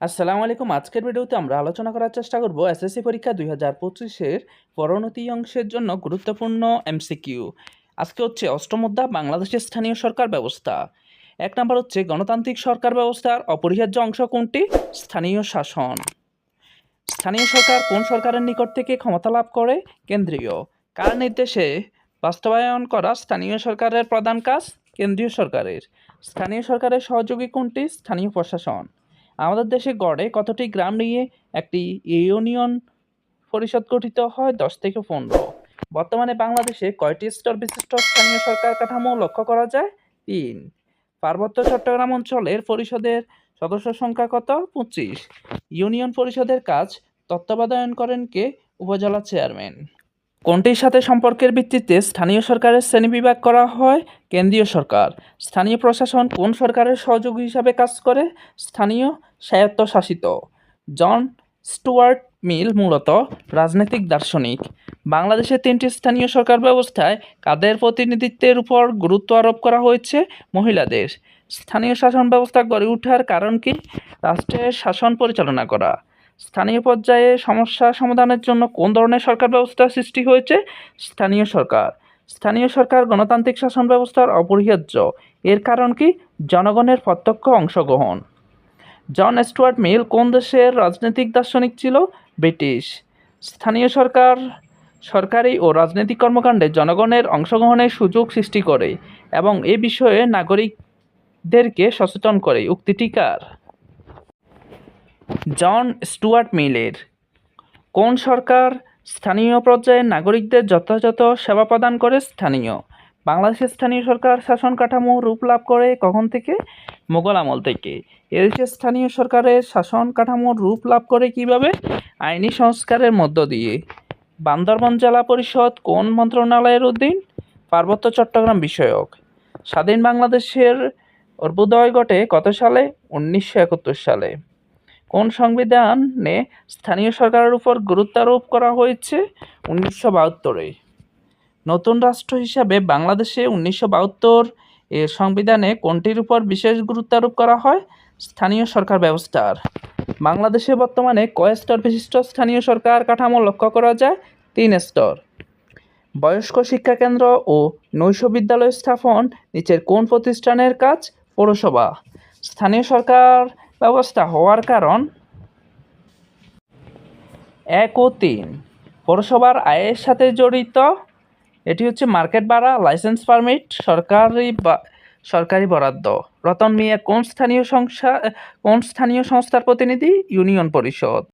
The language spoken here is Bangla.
আসসালামু আলাইকুম। আজকের ভিডিওতে আমরা আলোচনা করার চেষ্টা করব এসএসসি পরীক্ষা দুই হাজার পঁচিশের পরোন্নতি অংশের জন্য গুরুত্বপূর্ণ এমসিকিউ। আজকে হচ্ছে অষ্টম বাংলাদেশের স্থানীয় সরকার ব্যবস্থা। এক নম্বর হচ্ছে গণতান্ত্রিক সরকার ব্যবস্থার অপরিহার্য অংশ কোনটি? স্থানীয় শাসন। স্থানীয় সরকার কোন সরকারের নিকট থেকে ক্ষমতা লাভ করে? কেন্দ্রীয়। কার নির্দেশে বাস্তবায়ন করা স্থানীয় সরকারের প্রধান কাজ? কেন্দ্রীয় সরকারের। স্থানীয় সরকারের সহযোগী কোনটি? স্থানীয় প্রশাসন। আমাদের দেশে গড়ে কতটি গ্রাম নিয়ে একটি ইউনিয়ন পরিষদ গঠিত হয়? দশ থেকে পনেরো। বর্তমানে বাংলাদেশে কয়টি স্তর বিশিষ্ট স্থানীয় সরকার কাঠামো লক্ষ্য করা যায়? তিন। পার্বত্য চট্টগ্রাম অঞ্চলের পরিষদের সদস্য সংখ্যা কত? পঁচিশ। ইউনিয়ন পরিষদের কাজ তত্ত্বাবধায়ন করেন কে? উপজেলা চেয়ারম্যান। কোনটির সাথে সম্পর্কের ভিত্তিতে স্থানীয় সরকারের শ্রেণীবিভাগ করা হয়? কেন্দ্রীয় সরকার। স্থানীয় প্রশাসন কোন সরকারের সহযোগী হিসাবে কাজ করে? স্থানীয় স্বায়ত্তশাসিত। জন স্টুয়ার্ট মিল মূলত রাজনৈতিক দার্শনিক। বাংলাদেশের তিনটি স্থানীয় সরকার ব্যবস্থায় কাদের প্রতিনিধিত্বের উপর গুরুত্ব আরোপ করা হয়েছে? মহিলাদের। স্থানীয় শাসন ব্যবস্থা গড়ে ওঠার কারণ কি? রাষ্ট্রের শাসন পরিচালনা করা। স্থানীয় পর্যায়ে সমস্যা সমাধানের জন্য কোন ধরনের সরকার ব্যবস্থা সৃষ্টি হয়েছে? স্থানীয় সরকার। স্থানীয় সরকার গণতান্ত্রিক শাসন ব্যবস্থার অপরিহার্য। এর কারণ কি? জনগণের প্রত্যক্ষ অংশগ্রহণ। জন স্টুয়ার্ট মিল কোন দেশের রাজনৈতিক দার্শনিক ছিল? ব্রিটিশ। স্থানীয় সরকার সরকারি ও রাজনৈতিক কর্মকাণ্ডে জনগণের অংশগ্রহণের সুযোগ সৃষ্টি করে এবং এ বিষয়ে নাগরিকদেরকে সচেতন করে। উক্তিটি কার? জন স্টুয়ার্ট মিলের। কোন সরকার স্থানীয় পর্যায়ে নাগরিকদের যথাযথ সেবা প্রদান করে স্থানীয়? বাংলাদেশের স্থানীয় সরকার শাসন কাঠামো রূপ লাভ করে কখন থেকে? মোগল আমল থেকে। এদেশের স্থানীয় সরকারের শাসন কাঠামো রূপ লাভ করে কীভাবে? আইনি সংস্কারের মধ্য দিয়ে। বান্দরবান জেলা পরিষদ কোন মন্ত্রণালয়ের অধীন? পার্বত্য চট্টগ্রাম বিষয়ক। স্বাধীন বাংলাদেশের অভ্যুদয় ঘটে কত সালে? উনিশশো একাত্তর সালে। কোন সংবিধানে স্থানীয় সরকারের উপর গুরুত্ব আরোপ করা হয়েছে? উনিশশো বাহাত্তরে। নতুন রাষ্ট্র হিসাবে বাংলাদেশে উনিশশো বাহাত্তর এর সংবিধানে কোনটির উপর বিশেষ গুরুত্ব আরোপ করা হয়? স্থানীয় সরকার ব্যবস্থার। বাংলাদেশে বর্তমানে কয় স্তর বিশিষ্ট স্থানীয় সরকার কাঠামো লক্ষ্য করা যায়? তিন স্তর। বয়স্ক শিক্ষা কেন্দ্র ও নৈশ বিদ্যালয় স্থাপন, নিচের কোন প্রতিষ্ঠানের কাজ? পৌরসভা। স্থানীয় সরকার ব্যবস্থা হওয়ার কারণ? এক ও তিন। পৌরসভার আয়ের সাথে জড়িত, এটি হচ্ছে মার্কেট ভাড়া, লাইসেন্স পারমিট, সরকারি সরকারি বরাদ্দ। রতন মিয়া, কোন স্থানীয় সংস্থা, কোন স্থানীয় সংস্থার প্রতিনিধি? ইউনিয়ন পরিষদ।